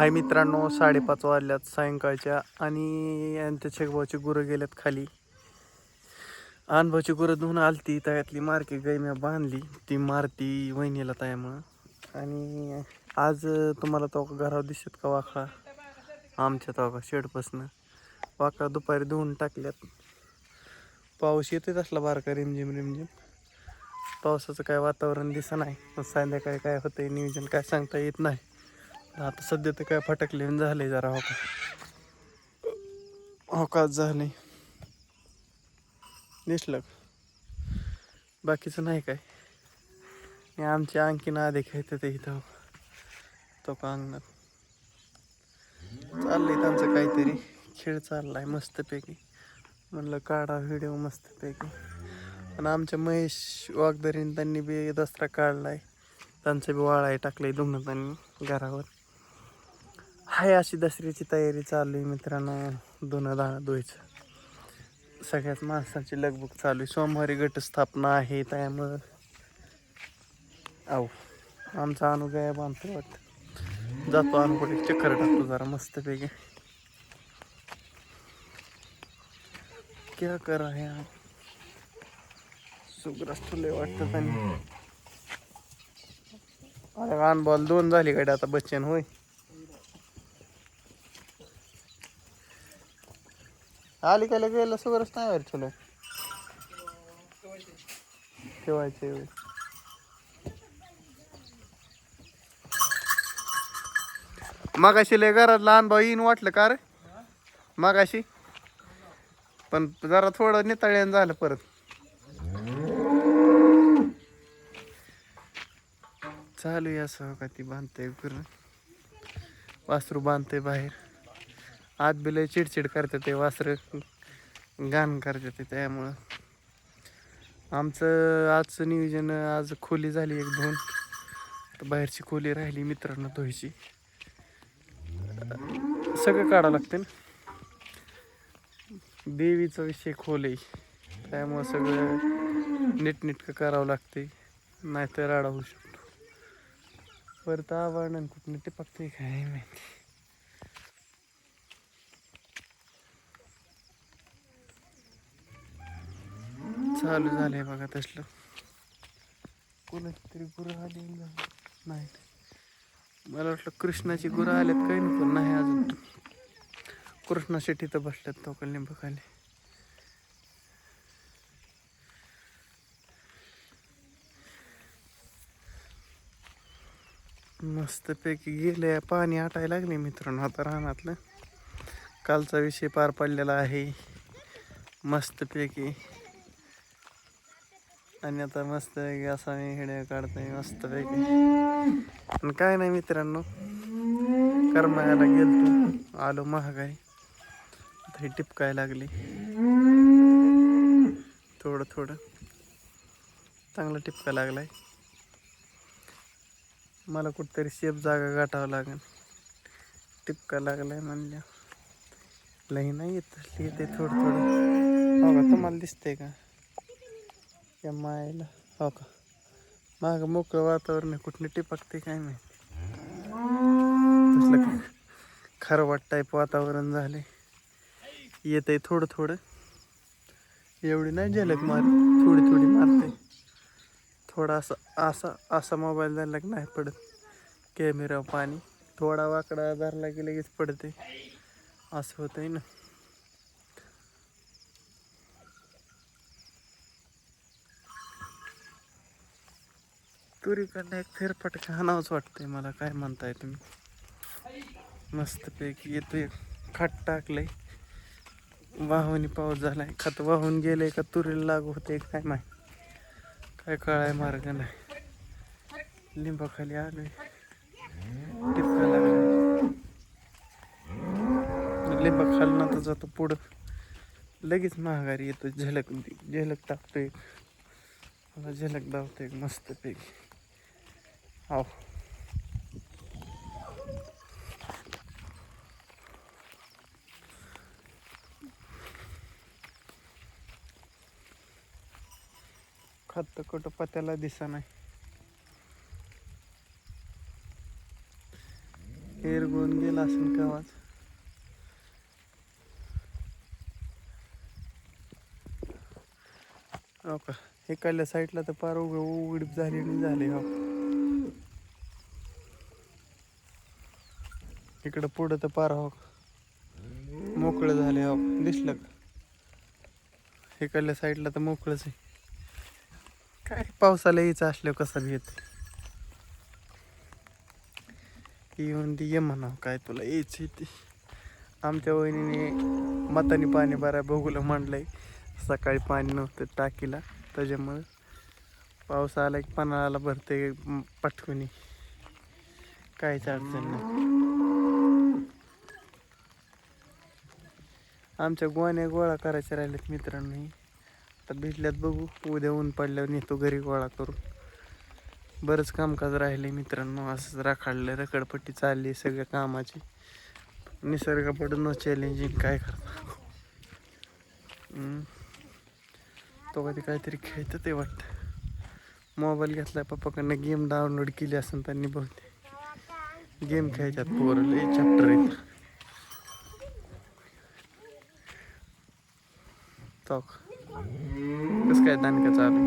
हाय मित्रांनो साडेपाच वाजल्यात सायंकाळच्या आणि यांच्या शेगभाऊची गुरं गेल्यात खाली. अनुभवची गुरं धुवून आलती त्यातली मार्की गाई मी बांधली. ती मारती वहिनीला तयामुळं आणि आज तुम्हाला तो घरावर दिसत का वाखळा आमच्या तो का शेडपासनं. वाखळा दुपारी धुवून टाकल्यात. पाऊस येतोच असला बारका रिमझिम रिमझिम. पावसाचं काय वातावरण दिसत नाही. मग संध्याकाळी काय होतंय नियोजन काय सांगता येत नाही. आता सध्या तर काय फटकले झाले जरा होका होकाच झाले दिसलं का? बाकीचं नाही काय. आणि आमचे आणखीन आधी खेळते ते इथं. तो का अंगणात. चाललंय त्यांचं काहीतरी. खेळ चाललाय मस्तपैकी. म्हणलं काढा व्हिडिओ मस्तपैकी. आणि आमच्या महेश वागदरीने त्यांनी बी दसरा काढलाय. त्यांचं बी वाळाय टाकलंय धुणं त्यांनी घरावर. हाय अशी दसऱ्याची तयारी चालू आहे मित्रांनो. धुणं दहा दोयचं सगळ्याच माणसांची लगबग चालू आहे. सोमवारी घटस्थापना आहे त्यामुळं. आहो आमचा अनुगाय बांधतो वाटतं. जातो अनुकडे चक्कर टाकतो जरा मस्तपैकी. क्या कर आहे आप सुग्रस तुले वाटतं त्यांनी अरे बॉल दोन झाली गाडी आता बच्चन होय. आली काय गेलं सुगरच नाही वर ठेवलं. ठेवायचे मगाशी लय घरात लहान भाऊ येईन वाटलं का रे? मगाशी. पण जरा थोडं निताळ्यानं झालं परत. चालू आहे असं का ती बांधते वासरू बांधते बाहेर. आत बी चिडचिड करते ते वासर घाण करते ते त्यामुळं. आमचं आजचं नियोजन आज खोली झाली एक दोन. तर बाहेरची खोली राहिली मित्रांनो धुवायची सगळं काढावं लागते ना. देवीचा विषय खोल आहे. त्यामुळं सगळं नीटनेटकं करावं लागते नाहीतर राडा होऊ शकतो. परत आवडणं कुठनं टिपकते काय माहिती. चालू झालंय बघा तसलं. कोणाची तरी गुरं आली नाही. मला वाटलं कृष्णाची गुरं आल्यात काही नाही पण नाही अजून. कृष्णा शेट्टी तर बसल्यात तो लिंब खाली मस्तपैकी गेले पाणी आटायला लागले मित्रांनो आता रानातलं. कालचा विषय पार पडलेला आहे. मस्तपैकी. आणि आता मस्त असा मी हिडिओ काढतोय मस्तपैकी. आणि काय नाही मित्रांनो करमायाला गेलतो आलो महागाई. आता ही टिपकाय लागली. थोडं थोडं. चांगला टिपका लागलाय. मला कुठतरी शेप जागा गाठावं लागेल. टिपका लागलाय म्हणल्या. लई नाही येत येते थोडं थोडं. बघा तुम्हाला दिसतंय का? या मायला. हो का? माग मोकळं वातावरण आहे कुठनं टिपकते काय माहिती. तसलं का टाईप वातावरण झाले येत आहे थोडं थोडं. एवढी नाही झलक मार थोडी थोडी मारते थोडा असा असा असा मोबाईल झाला की नाही पडत. कॅमेरा पाणी थोडा वाकडा धरला की लगेच पडते असं होतंय ना. तुरीकडनं एक फेरफटका हाणावंच वाटतंय मला. काय म्हणताय तुम्ही? मस्तपैकी एक खाट टाकलंय. वाहून पाऊस झालाय. खत वाहून गेलंय का तुरीला लागू होते काय माहिती. काय कळाय मार्ग नाही. लिंबाखाली आलोय. टिपका लागलाय. लिंबा खालना तर जातो पुढं. लगेच महागारी येतो झलक झलक टाकतोय. मला झलक धावतोय हो. खत कुठं पत्याला दिसा नाही. गोन गेला असेल का आवाज हो का? इकडल्या साईडला तर पार उघड उघडीप झाली आणि झाली हो. इकडं पुढं तर पार हो. मोकळं झाले हो. दिसलं का? इकडल्या साईडला तर मोकळंच आहे. काय पावसाला यायचं असल्यावर कसं घेत येऊन ती ये म्हणावं काय तुला यायची ते. आमच्या वहिनीने मताने पाणी बरा बघूला म्हणलंय. सकाळी पाणी नव्हतं टाकीला त्याच्यामुळं पाऊस आला की पन्हाळाला भरते पटकुनी. काहीच अडचण नाही. आमच्या गोण्या गोळा करायच्या राहिल्यात मित्रांनी आता भेटल्यात बघू. उद्या ऊन पडल्यावर नेतो घरी गोळा करू बरंच कामकाज राहिले मित्रांनो. असंच राखाडलं रकडपट्टी चालली सगळ्या कामाची. निसर्गापडून चॅलेंजिंग काय करता तो कधी काहीतरी खेळतं ते वाटतं. मोबाईल घेतलाय पप्पाकडनं गेम डाउनलोड केली असेल त्यांनी बहुते गेम खेळतात पोरं. चॅप्टर आहेत. तो कसं काय दानका चालू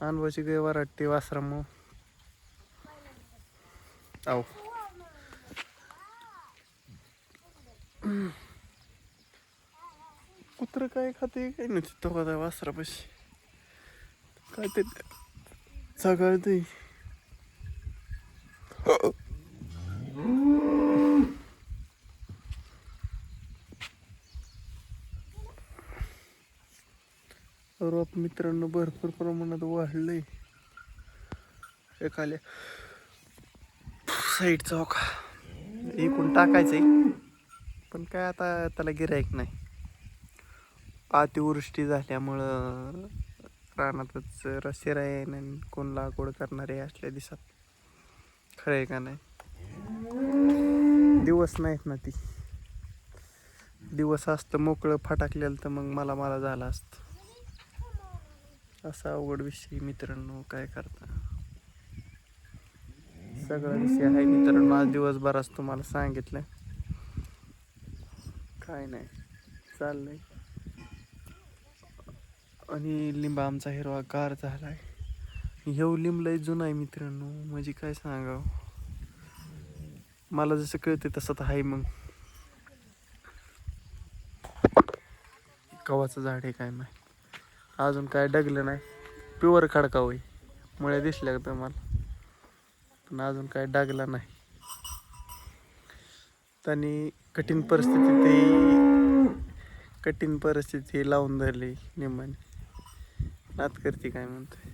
अनुभवाची गय वराटी वासराम. आव कुत्र काय खाते काय नाही तो का वासरापाशी. काय ते सगळं ते रोप मित्रांनो भरपूर प्रमाणात वाढलंय. एखाद्या साईड चौक हो इकडून टाकायचंय. पण काय आता त्याला गिरायक नाही. अतिवृष्टी झाल्यामुळं रानातच रस्तेरा येईन आणि कोण लागवड करणार आहे असल्या दिसत खरं आहे का नाही? दिवस नाहीत ना ती. दिवस असतं मोकळं फटाकलेलं तर मग मला मला झालं असतं. असा अवघड विषय मित्रांनो काय करता? सगळा विषय आहे मित्रांनो. आज दिवसभराच तुम्हाला सांगितलं. काय नाही. चाललंय. आणि लिंबा आमचा हिरवा गार झालाय. ह्यो लिंब लय जुना आहे मित्रांनो. म्हणजे काय सांगावं? मला जसं कळते तसं तर आहे मग. कवाचं झाड आहे काय माहिती. अजून काय डगलं नाही. प्युअर खडका होई मुळे दिसल्या का तुम्हाला? पण अजून काय डागला नाही. त्यांनी कठीण परिस्थिती ते कठीण परिस्थिती लावून धरली निम्माने. नात करते काय म्हणतोय?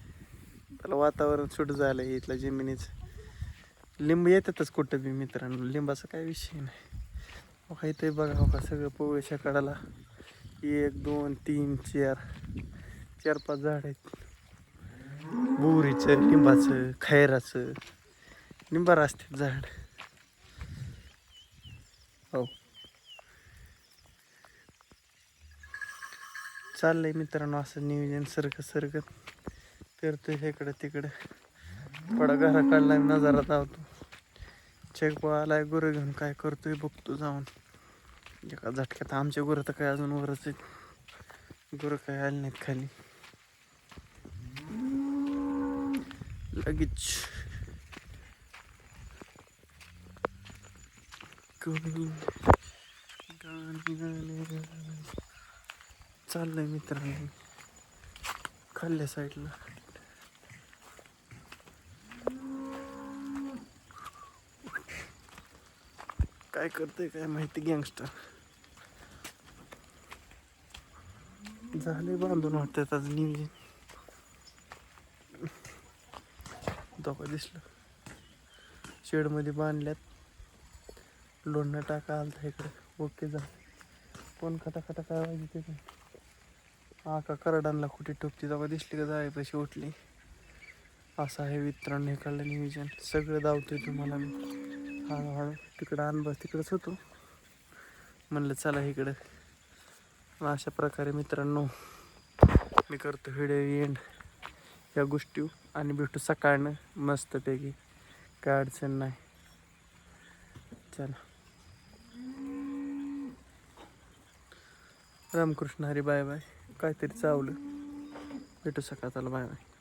त्याला वातावरण सुट झालं इथल्या जमिनीचं. लिंब येतातच कुठं बी मित्रांनो. लिंबाचा काय विषय नाही. हो इथे बघा हो का सगळं पोळीच्या कडाला एक दोन तीन चार. चार पाच झाड आहेत. बोरीचं लिंबाचं खैराचं लिंबार असते झाड. हो. चाललंय मित्रांनो असं नियोजन सरकत सरकत फिरतोय इकडं तिकडं. थोडा घरा काढला नजारा धावतो चेक आलाय गुरं घेऊन काय करतोय बघतो जाऊन. एका झटक्यात आमचे गुरं तर काय अजून वरच आहेत. गुरं काय आले नाहीत खाली. लगेच. चाललंय मित्रांनो. खाल्ल्या साईडला. काय करतोय काय माहिती गँगस्टर. झाले बांधून वाटतात आज नियोजन. धोका दिसला. शेडमध्ये बांधल्यात. लोणनं टाका आलता इकडे. ओके जा कोण खटा खटा काय पाहिजे ते आका करडांना कुठे टोपती तेव्हा दिसली का जाय पैसे उठली? असं आहे मित्रांनो हे काढलं नियोजन. सगळं धावतोय तुम्हाला मी. हळूहळू तिकडं अनुभव तिकडंच होतो. म्हणलं चला इकडं. मग अशा प्रकारे मित्रांनो मी करतो व्हिडिओ एंड या गोष्टी. आणि भेटू सकाळनं. मस्तपैकी. काय अडचण नाही. चला. Ramakrishna Hari bye bye. काहीतरी चावलं. भेटू सकाळ. चला बाय बाय.